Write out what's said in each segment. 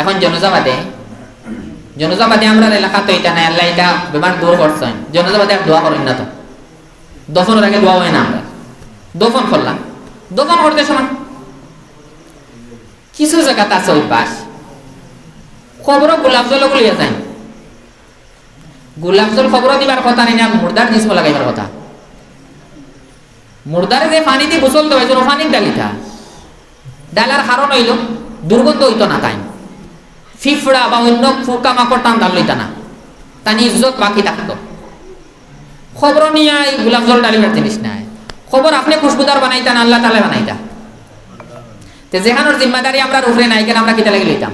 এখন জনজাবাদে জনজাবাদে আমরা এলাকা তো এটা নাই, আল্লাহ এটা বেমার দূর করছেন। জনজাবাদে আর দোয়া করেন না তো। দফনের আগে দোয়া হয় না আমরা। দফন করলাম। দফন করতে সময় কিছু জায়গা আছে অভ্যাস। খবর গোলাপ জল গুলিয়ে যায় গোলাপ জল খবর দিবার কথা নেই না মুর্দার জিনিস লাগাইবার কথা। মুর্দারে যে পানি দিয়ে গোসল দেওয়া পানির ডালিটা। ডালার কারণ হইল দুর্গন্ধ হইতো না তাই। ফিফড়া বা অন্য ফুকা মাকড় টান ডাল লইতা না। তানি ইজ্জত বাকি থাকতো খবর নিয়ে গোলাপ জল ডালিবার জিনিস নাই খবর আপনি খুশবুদার বানাইতান আল্লাহ তালে বানাইতা। তে যেখানোর জিম্মাদারি আমরা উপরে নাই কেন আমরা কিতা লাগি লইতাম?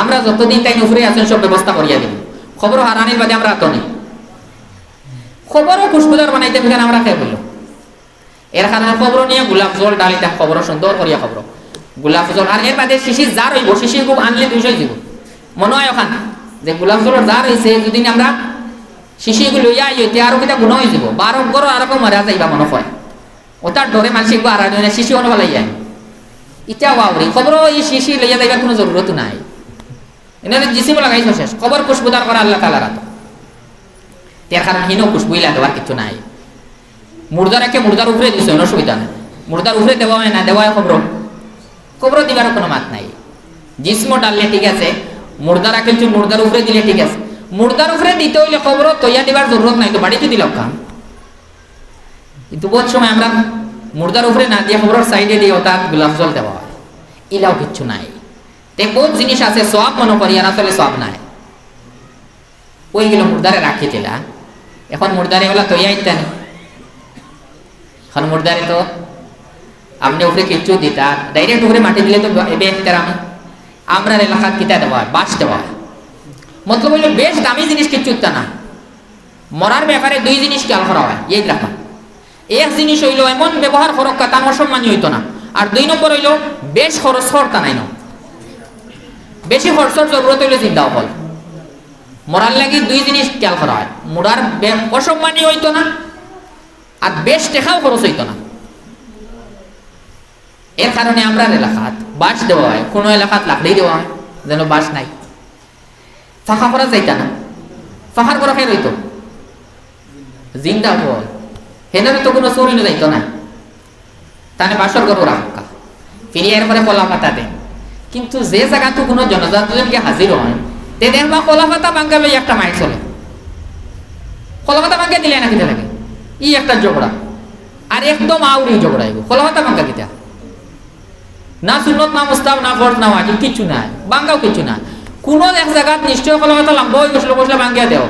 আমরা যতদিন তাই উপরে আছেন, সব ব্যবস্থা করিয়া দিব। খবর হারানির বাদে আমরা আতনি খবরও খুশবুদার বানাইতে কেন আমরা খেয়ে বলল এর কারণে খবর নিয়ে গোলাপ জল ডালিতাম খবর সুন্দর করিয়া খবর। গোলাপ জল আর এর বাদে শিশি যার হইব শিশি খুব আনলে দুইশো দিব। মনে হয় ওখান যে গোলাপ জলের যার হয়েছে যদি আমরা শিশিগুলো লইয়া আইতে আরও কিটা গুণ হয়ে যাব? বারো গরো আরও মারা যাইবা মনে হয় ওটার ডরে মানসিক আর শিশি অনু ভালাই যায় ইটা ওয়াওরি খবর এই শিশি লইয়া যাইবার কোনো জরুরত নাই। এনে জিসিম লাগাইছো শেষ। খবর খুশবুদার করা আল্লাহ তালা রাত তার কারণ হিনো খুশবুই লাগাবার কিছু নাই। মুর্দারাকে মুর্দার উপরে দিছে অসুবিধা নেই। মুর্দার উপরে দেওয়া হয় না দেওয়া খবর খবর দিবার কোনো মাত নাই। জিসমো ডাললে ঠিক আছে মুর্দারা কিন্তু মুর্দার উপরে দিলে ঠিক আছে। মুর্দার উপরে দিতে হইলে খবর তৈয়া দিবার জরুরত নাই, তো বাড়িতে দিলাম কাম কিন্তু বহুত সময় আমরা মুর্দার উপরে না দিয়ে খবরের সাইডে দিয়ে ওটা গোলাপ জল দেওয়া হয়। ইলাও কিচ্ছু নাই। তে বহুত জিনিস আছে সব মনে করি আর আসলে সব নাই। ওইগুলো মুর্দারে রাখি দিলা। এখন মুর্দারে ওলা তৈয়া ইত্যানি এখন মুর্দারে তো আপনি উপরে কিচ্ছু দিতা। ডাইরেক্ট উপরে মাটি দিলে তো একটার আমি। আমরা এলাকাত কিতা দেওয়া বাস দেওয়া। মতলব হইল বেশ দামি জিনিস কিচ্ছু না। মরার ব্যাপারে দুই জিনিস খেয়াল করা হয়, এই রাখা এক জিনিস হইল এমন ব্যবহার খরচ তার অসম্মানী হইতো না। আর দুই নম্বর হইল, বেশ খরচ খরতা নাই না। বেশি খরচর জরুরত হইলে চিন্তা হল মরার লাগি দুই জিনিস খেয়াল করা হয়। মরার অসম্মানী হইতো না। আর বেশ টেকাও খরচ হইতো না। এর কারণে আমরা এলাকাত বাস দেওয়া হয়। কোনো এলাকাত লাকড়ি দেওয়া হয়, যেন বাস নাই। ফাঁকা করা যাইতা না। ফাঁকার করা খেয়ে রইতো জিন্দা হল হেনারে তো কোনো চুরি যাইতো না। তানে বাসর করব রাখা ফিরিয়ে এরপরে কলা পাতা দেন কিন্তু যে জায়গা তো কোনো জনজাতজনকে হাজির হয়, তে দেখবা কলা পাতা লই একটা মাইক চলে। কলা পাতা বাঙ্গা দিলে না কিতা লাগে? ই একটা ঝগড়া আর একদম আউরি ঝগড়া এগো। কলা পাতা বাঙ্গা কিতা না সুন্নত, না মুস্তাব না ফরজ, না ওয়াজিব কিছু নাই, বাঙ্গাও কিছু না কোন এক জায়গাত নিশ্চয় কলা পাতা লম্বা হয়ে বসলে বসলে বাঙ্গিয়া দেও।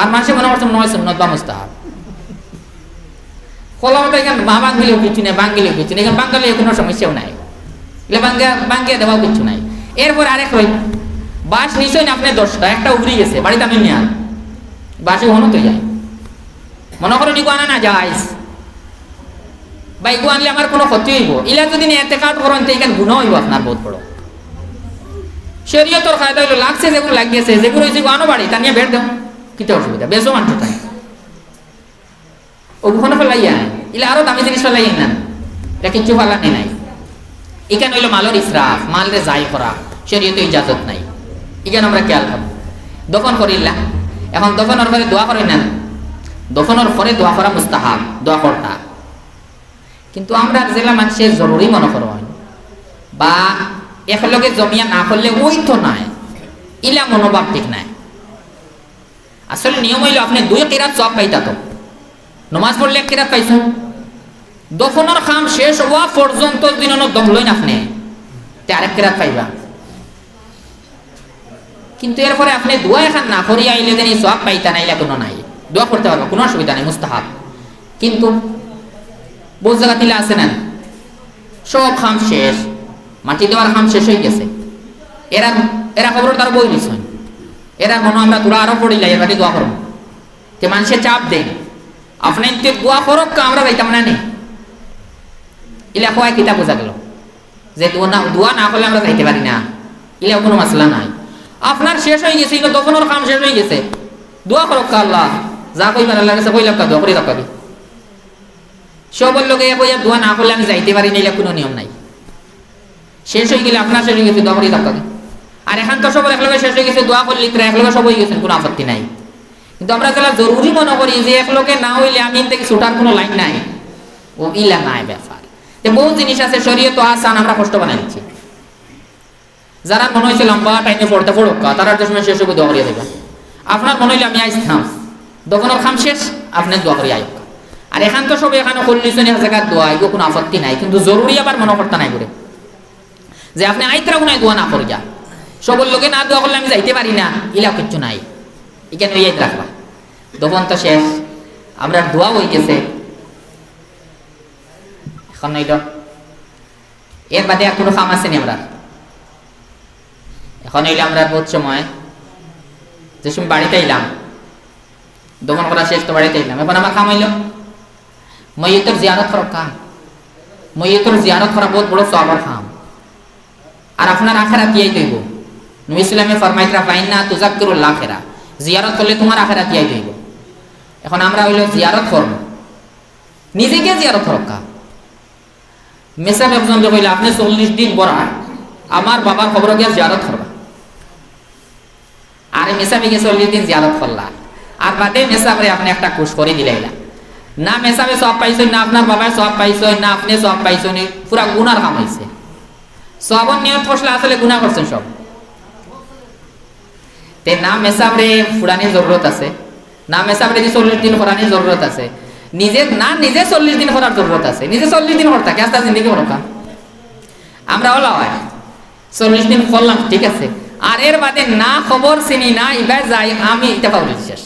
আর মানুষে মনে করছে নয় সুন্নত বা মুস্তাব কলা পাতা এখানে মা বাঙ্গিলেও কিছু নেই বাঙ্গিলেও কিছু নেই। এখানে বাঙ্গালে কোনো সমস্যাও নাই। এগুলো বাঙ্গা বাঙ্গিয়া দেওয়াও কিছু নাই। এরপর আরেক রই বাস নিশ্চয় না আপনি দশটা, একটা উগড়ি গেছে, বাড়িতে আমি নিয়ে বাসে হনো তো যায়। মনে করো নিগো আনা না যাইস বা এগু আনলে আমার কোনো ক্ষতি হইব? ইলা যদি এতে কাট করেন, তো এখানে গুণ হইব আপনার বহুত বড়। শরীয়তর খায়দা হইল, লাগছে যেগুলো লাগিয়েছে, যেগুলো হয়েছে আনো বাড়ি, তা নিয়ে বের দাও। কিতে অসুবিধা? বেশও মানতো তাই। ওগুলো ফেলাইয়া ইলা আরও দামি জিনিস ফেলাইয়া না। এটা কিচ্ছু ফেলানি নাই। এখানে হইল মালর ইসরাফ মালরে যাই করা। শরীয়ত ইজাজত নাই। এখানে আমরা খেয়াল করব। দফন করিল্লা এখন দফনের পরে দোয়া করি না। দফনের পরে দোয়া করা মুস্তাহাব, দোয়া করতা। কিন্তু আমরা জেলা মানুষের জরুরি মনে করো হয়। বা একেলগে জমিয়া না করলে ওই তো নাই। ইলা মনোভাব ঠিক নাই। আসলে নিয়ম হইল আপনি দুই কিরাত সব পাইতা তো। নমাজ পড়লে এক কিরাত পাইছো। দফনের খাম শেষ হওয়া পর্যন্ত দিন দম লইন আপনি। আরেক কিরাত পাইবা। কিন্তু এরপরে আপনি দোয়া এখান না করিয়া আইলে দেন সব পাইতা নাইলে কোনো নাই। দোয়া করতে পারবা, কোনো অসুবিধা নেই, মুস্তাহাব। কিন্তু বহু জায়গা তিলে আছে না? সব খাম শেষ। মাটি দেওয়ার খাম শেষ হয়ে গেছে। এরা এরা খবর তার বই নিছ। এরা কোনো আমরা তোরা আরও পড়িলা এর বাড়ি দোয়া করব যে মানুষের চাপ দেন আপনি যে দোয়া করক আমরা যাইতাম না নি। ইলা খোয়াই কিতা বোঝা গেল। যে দোয়া না দোয়া না করলে আমরা যাইতে পারি না। ইলা কোনো মাসলা নাই। আপনার শেষ হয়ে গেছে এগুলো দফনের কাম শেষ হয়ে গেছে। দোয়া করক আল্লাহ। যা কইবার আল্লাহ কাছে কইলাম দোয়া করে রাখাবি সবর লোকে কইয়া দোয়া না করলে আমি যাইতে পারি না কোনো নিয়ম নাই। শেষ হয়ে গেলে আপনার শেষ হয়ে গেছে দোয়া করে রাখাবি আর এখন তো সব একলগে শেষ হয়ে গেছে, দোয়া করলি তোরা একলগে সব হয়ে গেছেন কোনো আপত্তি নাই। কিন্তু আমরা যারা জরুরি মনে করি যে একলগে না হইলে আমি থেকে ছুটার কোনো লাইন নাই। ও ইলা নাই ব্যাপার। বহু জিনিস আছে, শরীয়ত আসান আমরা কষ্ট বানাই দিচ্ছি। যারা মনে হয়েছে লম্বা টাইমে পড়তে পড়ুক, তারা যে সময় শেষ হবে দোয়া করিয়া দেবা। আপনার মনে হইলে আমি আইসতাম। দোকানের খাম শেষ, আপনি দোয়া করিয়া আইব আর এখান তো সব এখানে কল্লিশন জায়গায় দোয়া এগুলো কোনো আপত্তি নাই। কিন্তু জরুরি আবার মনে করতে নাই করে যে আপনি আইতরা কোনো দোয়া না করিয়া সবর লোকে না দোয়া করলে আমি যাইতে পারি না ইলা কিচ্ছু নাই। এখানে ইয়াদ রাখবা। দোকান তো শেষ। আমরা দোয়া হয়ে গেছে এখন নইল এর বাদে আর কোনো কাম আসেনি আমরা? এখন হইলে আমরা বহুত সময়। যে সময় বাড়িতে এলাম দোকান করা শেষ তো বাড়িতে এলাম এখন আমার কাম হইল। মইয়তর জিয়ারত করার কাম মইয়তর জিয়ারত করা বহুত বড় সবার কাম আর আপনার আখেরা তিয়াই দইব নবী ইসলামে ফরমাইতরা ফাইন না তুজাক্কিরুল আখেরা। জিয়ারত করলে তোমার আখেরা তিয়াই দইব এখন আমরা হইল জিয়ারত করব। নিজেকে জিয়ারত কাম মেসাব একজন কইলে আপনি চল্লিশ দিন বড়া আমার বাবার খবর গিয়া জিয়ারত করবা। আর মেসাবি গিয়ে চল্লিশ দিন জিয়ারত করলা। আর বাদে মেসাবরে আপনি একটা কুশ করে দিলাইলা। না মেসাবে সব পাইছো না আপনার বাবায় সব পাইছো না আপনি সব পাইছো নি, পুরা গুনার কাম হয়েছে সবর নিয়ত ফসলা আসলে গুণা করছেন সব। তে না মেসাবরে ফুরানির জরুরত আছে, না মেসাবরে যে চল্লিশ দিন করানির জরুরত আছে, নিজে না নিজে চল্লিশ দিন করার জরুরত আছে, নিজে চল্লিশ দিন করতা কে আস্তে জিন্দগি করকা আমরা হলো হয়, চল্লিশ দিন করলাম ঠিক আছে, আর এর বাদে না খবর চিনি, না ইবার যাই, আমি এটা পাবলি শেষ।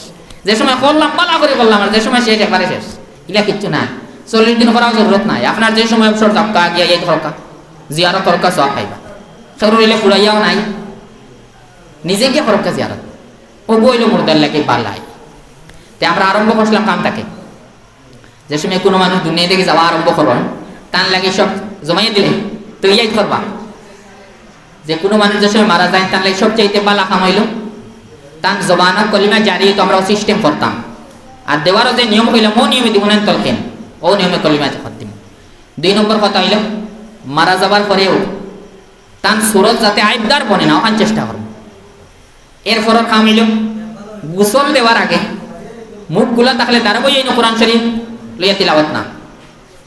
যে সময় করলাম পালা করে করলাম, আর যে সময় শেষ একবারে শেষ। ইলা কিচ্ছু না চল্লিশ দিন করার জরুরত নাই। আপনার যে সময় অবসর দক্কা গিয়া এই ধরকা জিয়ারত করকা সব পাইবা সেগুলো হইলে ফুরাইয়াও নাই। নিজে গিয়ে করকা জিয়ারত ও বইল মুর্দার লাগে পালাই। তে আমরা আরম্ভ করছিলাম কামটাকে যে সময় কোনো মানুষ দুনিয়া থেকে যাওয়া আরম্ভ করবেন তার লাগে সব জমাইয়ে দিলে। তো ইয়াই করবা যে কোনো মানুষ যে সময় মারা যায় তার লাগে সবচাইতে বালা কামাইল। তার জবানা কলিমা জারি তো আমরা সিস্টেম করতাম আর দেওয়ারও যে নিয়ম হইল ও নিয়মে দিব না তলকেন। ও নিয়মে কলিমা দিম দুই নম্বর কথা হইল, মারা যাবার পরেও তার সুরত যাতে আইবদার বনে না, ওখান চেষ্টা করব এরপর কাম হইল, গুসল দেওয়ার আগে মুখগুলা তাহলে বই এই কোরআন শরীফ, লইয়া তিলাওয়াত না।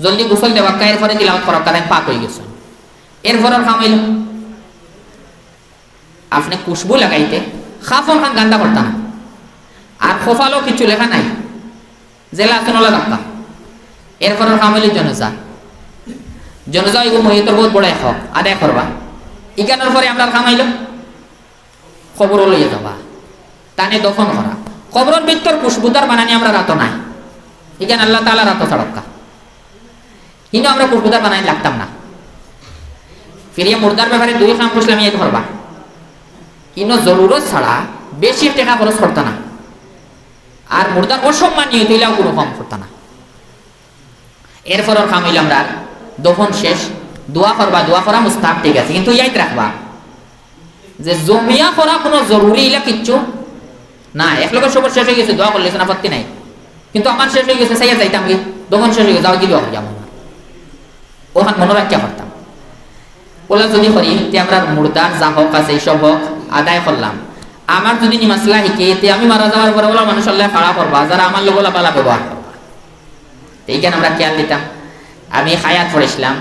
জলদি গুসল দেওয়া এরপরে তিলাওয়াত করা কারণ পাক হয়ে গেছে। এরপর কাম হইল, আপনি খুশবু লাগাইতে, খাফন খান গান্দা করতা না আর খোফালো কিছু লেখা নাই। জেলা আসনলা রাখতা এরপর কামাইলি জনজা। জনজা এগুলো মহিতর বহুত বড় এক আদায় করবা। ইগানোর পরে আমরা কামাইল খবর লইয়া যাবা। তানে দফন করা। খবরের ভিতর খুশবুদার বানানি আমরা রাত নাই। ইগান আল্লাহ তালা রাত ছাড়ক্কা। কিন্তু আমরা খুশবুদার বানানি লাগতাম না। ফিরিয়ে মুর্দার ব্যাপারে দুই কাম করছিলাম এই ধরবা কিন্তু জরুরত ছাড়া বেশি টাকা খরচ করতো না। আর মুর্দার অসম্মানীয় তৈলাও কোনো কম করতো না। এরপর কাম হইলাম আমরা দফন শেষ। দোয়া করবা, দোয়া করা মুস্তাক ঠিক আছে। কিন্তু ইয়াইত রাখবা যে জমিয়া করা কোনো জরুরি ইলা কিচ্ছু না। এক লোকের সবর শেষ হয়ে গেছে, দোয়া করলে আপত্তি নাই। কিন্তু আমার শেষ হয়ে গেছে, সাইয়া যাইতাম কি দফন শেষ হয়ে গেছে যাও কি দোয়া যাব না। ওখান মনে রাখিয়া করতাম। ওলা যদি করি, তে আমরা মুর্দার যা হোক আছে, এইসব হোক আদায় করলাম। আমার যদি নিমাসলা শিখে, তে আমি মারা যাওয়ার পরে ওলা মানুষ আল্লাহ খাড়া করবা, যারা আমার লোক ওলা পালা ব্যবহার এইখানে আমরা খেয়াল দিতাম। আমি হায়াত পড়েছিলাম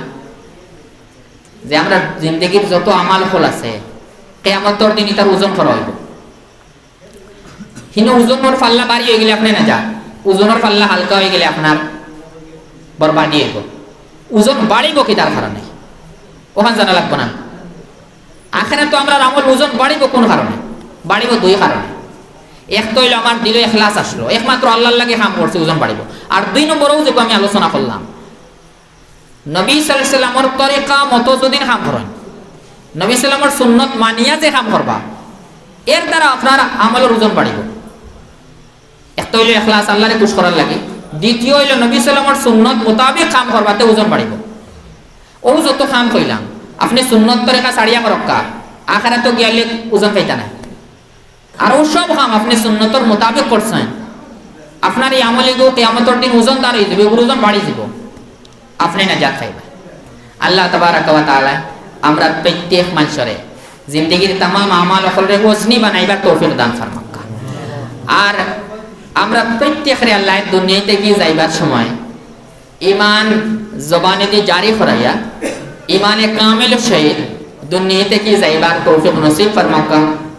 যে আমরা জিন্দগির যত আমাল ফল আছে, কেয়ামতর দিন তার ওজন করা হইব। কিন্তু ওজনের পাল্লা বাড়ি হয়ে গেলে আপনি না যা ওজনের পাল্লা হালকা হয়ে গেলে আপনার বরবাদি হইব। ওজন বাড়িব কি তার কারণে? ওখান জানা লাগবো না। আখানে তো আমরা আমল ওজন বাড়িব কোন কারণে? বাড়িব দুই কারণে এক তো হইল আমার দিলে এখলাস আসলো একমাত্র আল্লাহ লাগে কাম করছে ওজন বাড়িব আর দুই নম্বরও যে আমি আলোচনা করলাম নবী সাল্লামর তরিকা মতো যদি কাম করেন নবী সাল্লামর সুন্নত মানিয়া যে কাম করবা এর দ্বারা আপনার আমলের ওজন বাড়িব এক তো হইল এখলাস আল্লাহরে খুশ করার লাগে। দ্বিতীয় হইল নবী সাল্লামর সুন্নত মোতাবেক কাম করবাতে ওজন বাড়িব ও যত কাম কইলাম আপনি সুন্নত তরিকা সারিয়া করক্কা আখানে তো গিয়ালে ওজন খাইতা না আর সব কাম আপনি সুন্নতর মোতাবেক করছেন। আপনার এই আমলে গো কেয়ামতর দিন ওজন দাঁড়িয়ে দেবে ওজন বাড়ি দিব আপনি না যা খাইবা আল্লাহ তাবারাক ওয়া তাআলা আমরা প্রত্যেক মানুষরে জিন্দগির তামাম আমাল অকলরে ওজনি বানাইবার তৌফিক দান ফরমাক্কা আর আমরা প্রত্যেকের আল্লাহ দুনিয়াতে গিয়ে যাইবার সময় ইমান জবানে দিয়ে জারি করাইয়া ইমানে কামিল সহিত দুনিয়াতে কি যাইবার তৌফিক নসিব ফরমাক্কা